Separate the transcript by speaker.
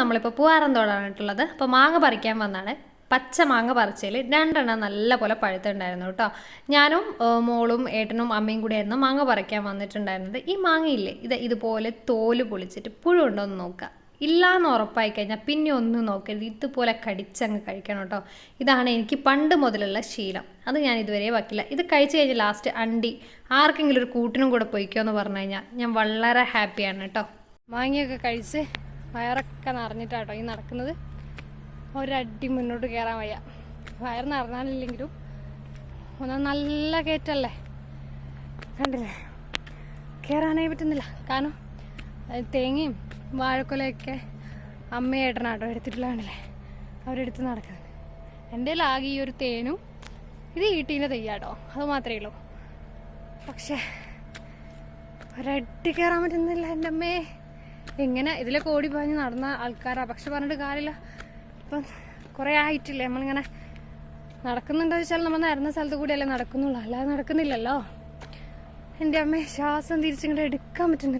Speaker 1: നമ്മളിപ്പോൾ പൂവാറന്തോടാണിട്ടുള്ളത്. അപ്പോൾ മാങ്ങ പറിക്കാൻ വന്നാണ്. പച്ച മാങ്ങ പറിച്ചതിൽ രണ്ടെണ്ണം നല്ല പോലെ പഴുത്തുണ്ടായിരുന്നു കേട്ടോ. ഞാനും മോളും ഏട്ടനും അമ്മയും കൂടെ ആയിരുന്നു മാങ്ങ പറിക്കാൻ വന്നിട്ടുണ്ടായിരുന്നത്. ഈ മാങ്ങയില്ലേ ഇത് ഇതുപോലെ തോൽ പൊളിച്ചിട്ട് പുഴു ഉണ്ടോ എന്ന് നോക്കുക ഇല്ലാന്ന് ഉറപ്പായി കഴിഞ്ഞാൽ പിന്നെ ഒന്നും നോക്കരുത്. ഇതുപോലെ കടിച്ചങ്ങ് കഴിക്കണം കേട്ടോ. ഇതാണ് എനിക്ക് പണ്ട് മുതലുള്ള ശീലം. അത് ഞാൻ ഇതുവരെ വയ്ക്കില്ല ഇത് കഴിച്ചു കഴിഞ്ഞ് ലാസ്റ്റ് അണ്ടി ആർക്കെങ്കിലും ഒരു കൂട്ടിനും കൂടെ പൊയ്ക്കോ എന്ന് പറഞ്ഞു കഴിഞ്ഞാൽ ഞാൻ വളരെ ഹാപ്പിയാണ് കേട്ടോ. മാങ്ങയൊക്കെ കഴിച്ച് വയറൊക്കെ നിറഞ്ഞിട്ടാട്ടോ ഈ നടക്കുന്നത്. ഒരടി മുന്നോട്ട് കയറാൻ വയ്യ. വയർ നിറഞ്ഞാലില്ലെങ്കിലും ഒന്ന് നല്ല കയറ്റല്ലേ? കണ്ടില്ലേ? കയറാനേ പറ്റുന്നില്ല. കാരണം തേങ്ങയും വാഴക്കൊലയൊക്കെ അമ്മയേട്ടനാട്ടോ എടുത്തിട്ടുള്ള കണ്ടില്ലേ അവരെടുത്ത് നടക്കുന്നത്. എന്റെ ആകെ ഈ ഒരു തേനും ഇത് ഈട്ടീന്റെ തെയ്യാട്ടോ. അത് മാത്രമേ ഉള്ളൂ. പക്ഷേ ഒരടി കയറാൻ പറ്റുന്നില്ല എന്റെ അമ്മേ. ഇങ്ങനെ ഇതിലൊക്കെ ഓടി പറഞ്ഞ് നടന്ന ആൾക്കാരാ. പക്ഷെ പറഞ്ഞിട്ട് കാലില്ല ഇപ്പം കുറേ ആയിട്ടില്ലേ? നമ്മളിങ്ങനെ നടക്കുന്നുണ്ടോ വെച്ചാൽ നമ്മൾ നടന്ന സ്ഥലത്ത് കൂടിയല്ലേ നടക്കുന്നുള്ളൂ. അല്ലാതെ നടക്കുന്നില്ലല്ലോ. എന്റെ അമ്മയെ ശ്വാസം തിരിച്ചിങ്ങോട്ട് എടുക്കാൻ പറ്റുന്നില്ല.